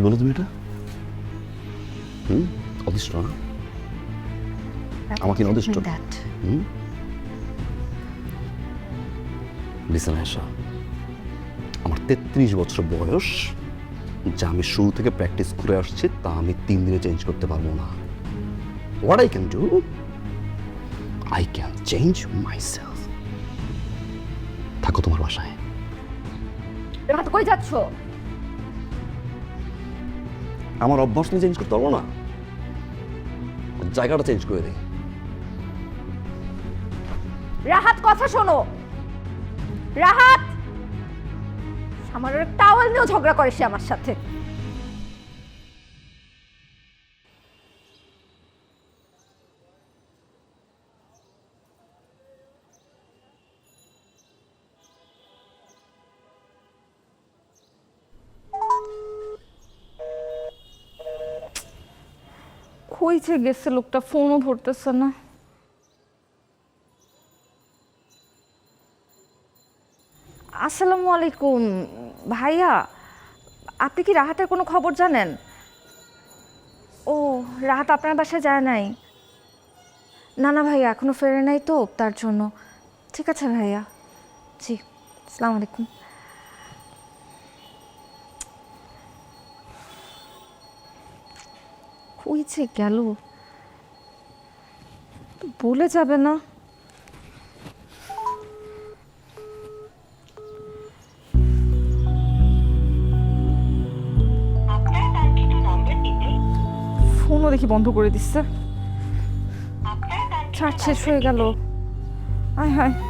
কি বলো তুমি এটা? হুম? অদৃষ্ট না? আমাকে দ্যাট হুম? লিসেন আমার তেত্রিশ বছর বয়স। যা আমি শুরু থেকে প্র্যাকটিস করে আসছি তা আমি তিন দিনে চেঞ্জ করতে পারব না। What I can do I can change myself থাকো তোমার বাসায়। কই যাচ্ছ? আমার অভ্যাস নিয়ে চেঞ্জ করতে পারব না? জায়গাটা চেঞ্জ করে দিই। রাহাত, কথা শোনো। রাহাত! আমার টাওয়াল নিয়েও ঝগড়া করে সে আমার সাথে। যে গেছে, লোকটা ফোনও ধরতেছে না। আসসালামু আলাইকুম। ভাইয়া, আপনি কি রাহাতের কোনো খবর জানেন? ও, রাহাত আপনার বাসায় যায় নাই? না না ভাইয়া এখনও ফেরে নাই তো, তার জন্য। ঠিক আছে ভাইয়া। জি আসসালামু আলাইকুম। কই যে গেল। বলে যাবে না। ফোনও দেখি বন্ধ করে দিচ্ছে। চার্জ শেষ হয়ে গেল। আয় হায়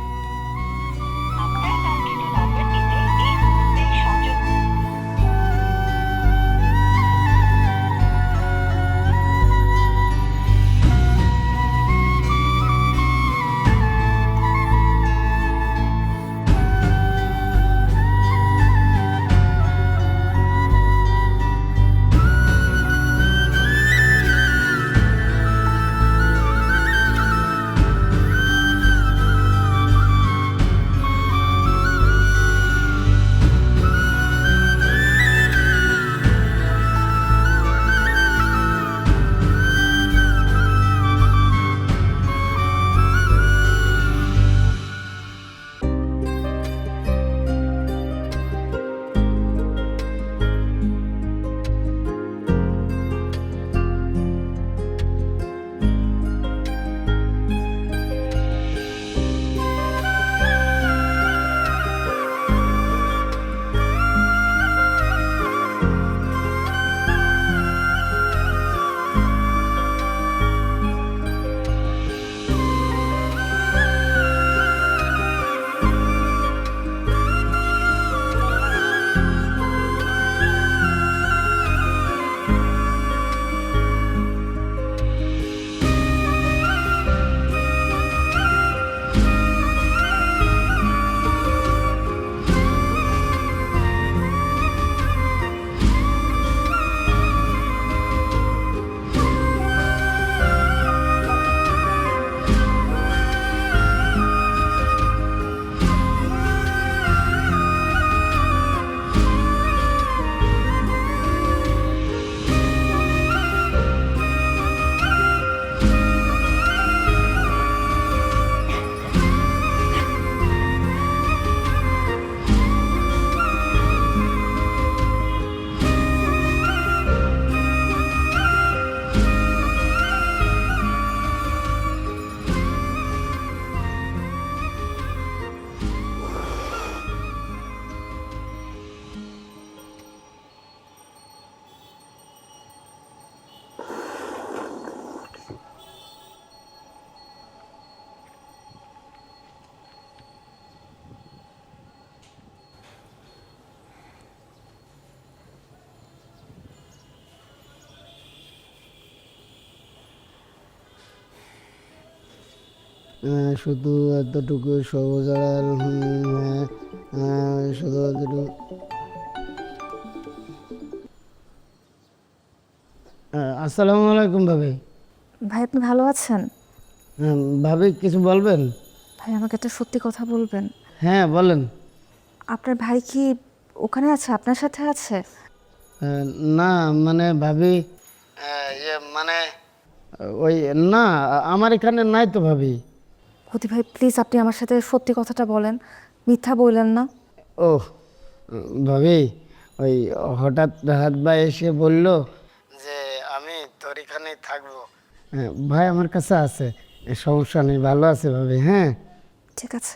শুধু এতটুকু সবুজ হ্যাঁ, শুধু এতটুকু আসসালামু আলাইকুম ভাবি। ভাই আপনি ভালো আছেন? ভাবি কিছু বলবেন? ভাই আমাকে একটা সত্যি কথা বলবেন। হ্যাঁ বলেন। আপনার ভাই কি ওখানে আছে? আপনার সাথে আছে? না মানে ভাবি ইয়ে মানে ওই না আমার এখানে নাই তো ভাবি। ক্ষতি ভাই প্লিজ আপনি আমার সাথে সত্যি কথাটা বলেন। মিথ্যা বললেন না। ও ভাবি ওই হঠাৎ রাহাত ভাই এসে বলল যে আমি তোর এখানেই থাকব। হ্যাঁ, ভাই আমার কাছে আছে। সমস্যা নেই ভালো আছে ভাবি হ্যাঁ? ঠিক আছে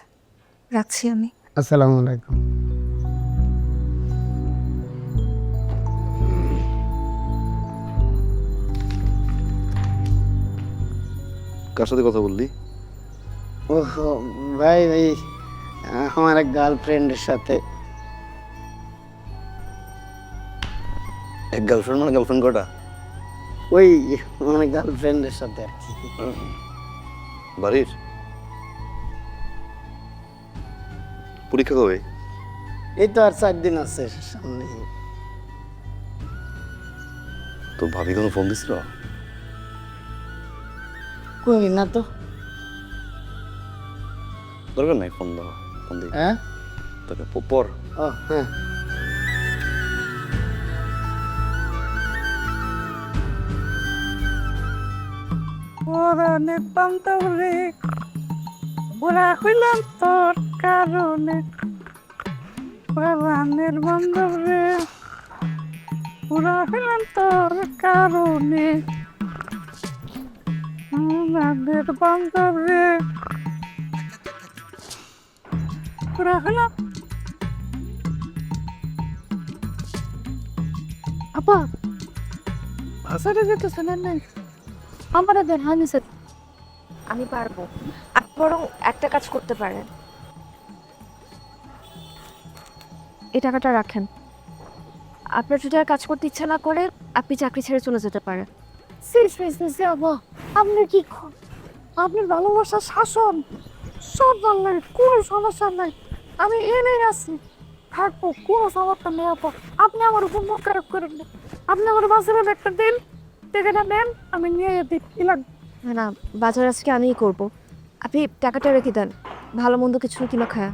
রাখছি আমি। আসসালামু আলাইকুম। কার সাথে কথা বললি? ও ভাই ভাই আমার এক গার্লফ্রেন্ডের সাথে। এক গার্লফ্রেন্ড মানে গার্লফ্রেন্ড কটা? ওই মানে গার্লফ্রেন্ডের সাথে আর কি। বাড়ির? পরীক্ষা কবে? এই তো আর চার দিন আছে সামনে। তোর ভাবি কোনো ফোন দিছিল? কই না তো। দরকার নাই ফোন দেওয়া ফোন দিই। হ্যাঁ? তোকে পর। ও হ্যাঁ। হইলাম তোর কারণে। পরাণের বান্ধবরে বুড়া হইলাম তোর কারণে। বান্ধবরে বুড়া হইলাম আপা ভাষাটা যেতেছে না নাই। আমার দেন স্যার আমি পারব। আপনি বরং একটা কাজ করতে পারেন। এই টাকাটা রাখেন। আপনার যদি আর কাজ করতে ইচ্ছা না করে আপনি চাকরি ছেড়ে চলে যেতে পারেন। সিরিয়াস আপা আপনি কি আপনার ভালোবাসার শাসন? সব ভালো লাগে কোনো সমস্যা নাই। আমি এনেই আছি থাকব কোনো সমস্যা নেই আপা। আপনি আমার উপর মুখ খারাপ করেন না। আপনি আমার বাসের একটা দিন। টাকাটা নেন আমি নিয়ে কি না না বাজার আজকে আমিই করব। আপনি টাকাটা রেখে দেন। ভালো মন্দ কিছু কিনা খায়া।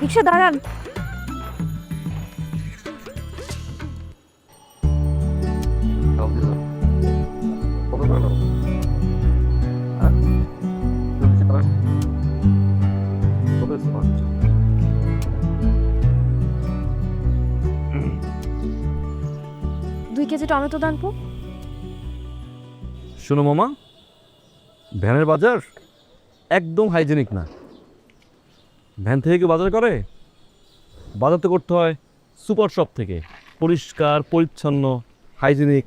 রিক্সা দাঁড়ান। কেজি টমেটো দান পো শুনো মামা, ভ্যানের বাজার একদম হাইজেনিক না। ভ্যান থেকে কেউ বাজার করে? বাজার তো করতে হয় সুপার শপ থেকে। পরিষ্কার, পরিচ্ছন্ন, হাইজেনিক।